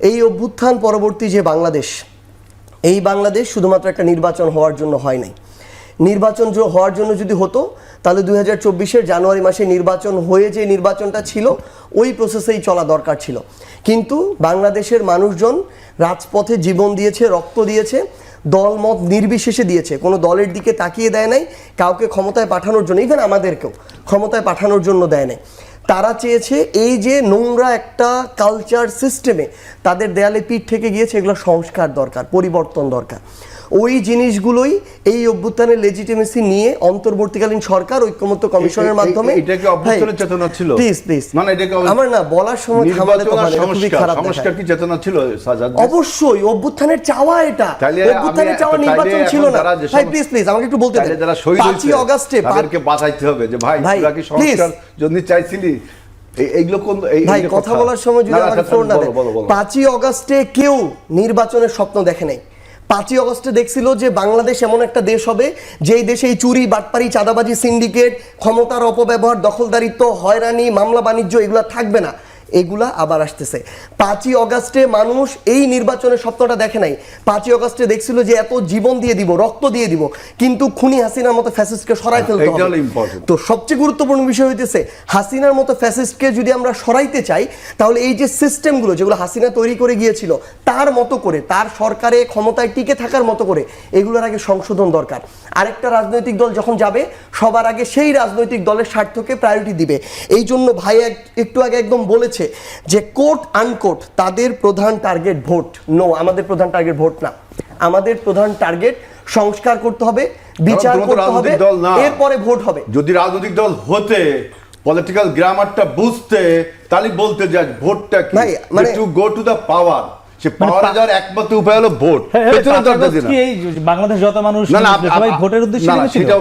এই অভ্যুত্থান পরবর্তী যে বাংলাদেশ, এই বাংলাদেশ শুধুমাত্র একটা নির্বাচন হওয়ার জন্য হয় নাই। নির্বাচন হওয়ার জন্য যদি হতো, তাহলে দুই হাজার জানুয়ারি মাসে নির্বাচন হয়ে যে নির্বাচনটা ছিল, ওই প্রসেসেই চলা দরকার ছিল। কিন্তু বাংলাদেশের মানুষজন রাজপথে জীবন দিয়েছে, রক্ত দিয়েছে, দলমত নির্বিশেষে দিয়েছে। কোনো দলের দিকে তাকিয়ে দেয় নাই, কাউকে ক্ষমতায় পাঠানোর জন্য ইভেন আমাদেরকেও ক্ষমতায় পাঠানোর জন্য দেয় নাই। তারা চেয়েছে এই যে নোংরা একটা কালচার সিস্টেমে তাদের দেয়ালে পিঠ থেকে গিয়েছে, এগুলো সংস্কার দরকার, পরিবর্তন দরকার। ওই জিনিসগুলোই এই অভ্যুত্থানের লেজিটিমেসি নিয়ে অন্তর্বর্তীকালীন সরকার ঐক্যমত্য কমিশনের মাধ্যমে এটাকে অভ্যুত্থানের চেতনা ছিল? প্লিজ প্লিজ মানে এটা কি অব- আমার না বলার সময় থামালে তো হয় খুবই খারাপ সংস্কার কি চেতনা ছিল সাজাদ? অবশ্যই অভ্যুত্থানের চাওয়া এটা। অভ্যুত্থানের চাওয়া নির্বাচন ছিল না। ভাই প্লিজ প্লিজ আমাকে একটু বলতে দেন। যারা শহীদ হয়েছে, অগাস্টে পাঁচ- তাদেরকে বাঁচাইতে হবে যে ভাই তোরা কি সংস্কার জন্য চাইছিলি? এইগুলো কোন ভাই কথা বলার সময় যদি আমাকে ফ্লোর না দেন। বলো, বলো। পাঁচই অগস্টে কেউ নির্বাচনের স্বপ্ন দেখে নাই। পাঁচই অগস্টে দেখছিল যে বাংলাদেশ এমন একটা দেশ হবে, যেই দেশে এই চুরি, বাটপারি, চাঁদাবাজি, সিন্ডিকেট, ক্ষমতার অপব্যবহার, দখলদারিত্ব, হয়রানি, মামলা, বাণিজ্য, এগুলো থাকবে না। এগুলা আবার আসতেছে। পাঁচই অগাস্টে মানুষ এই নির্বাচনের স্বপ্নটা দেখে নাই। পাঁচই অগাস্টে দেখছিল যে এত জীবন দিয়ে দিব রক্ত দিয়ে দিব কিন্তু খুনি হাসিনার মতো ফ্যাসিস্টকে সরাই ফেলতে হবে। তো সবচেয়ে গুরুত্বপূর্ণ বিষয় হইতেছে হাসিনার মতো ফ্যাসিস্টকে যদি আমরা সরাইতে চাই তাহলে এই যে সিস্টেমগুলো যেগুলো হাসিনা তৈরি করে গিয়েছিল তার মতো করে তার সরকারে ক্ষমতায় টিকে থাকার মতো করে এগুলোর আগে সংশোধন দরকার। আরেকটা রাজনৈতিক দল যখন যাবে সবার আগে সেই রাজনৈতিক দলের স্বার্থকে প্রায়োরিটি দিবে। এই জন্য ভাই একটু আগে একদম বলেছে যে কোট আনকোট তাদের প্রধান টার্গেট ভোট নো আমাদের প্রধান টার্গেট ভোট না। আমাদের প্রধান টার্গেট সংস্কার করতে হবে বিচার করতে হবে। এরপরে ভোট হবে। যদি রাজনৈতিক দল হতে পলিটিক্যাল গ্রামারটা বুঝতে তাহলে বলতে যে ভোটটা কি? ভাই, মানে- টু গো টু দা পাওয়ার সে পাওয়ারে যাওয়ার একমাত্র উপায় হলো ভোট হ্যাঁ, হ্যাঁ, বাংলাদেশ যত মানুষ না না সবাই ভোটের উদ্দেশ্যে? সেটাও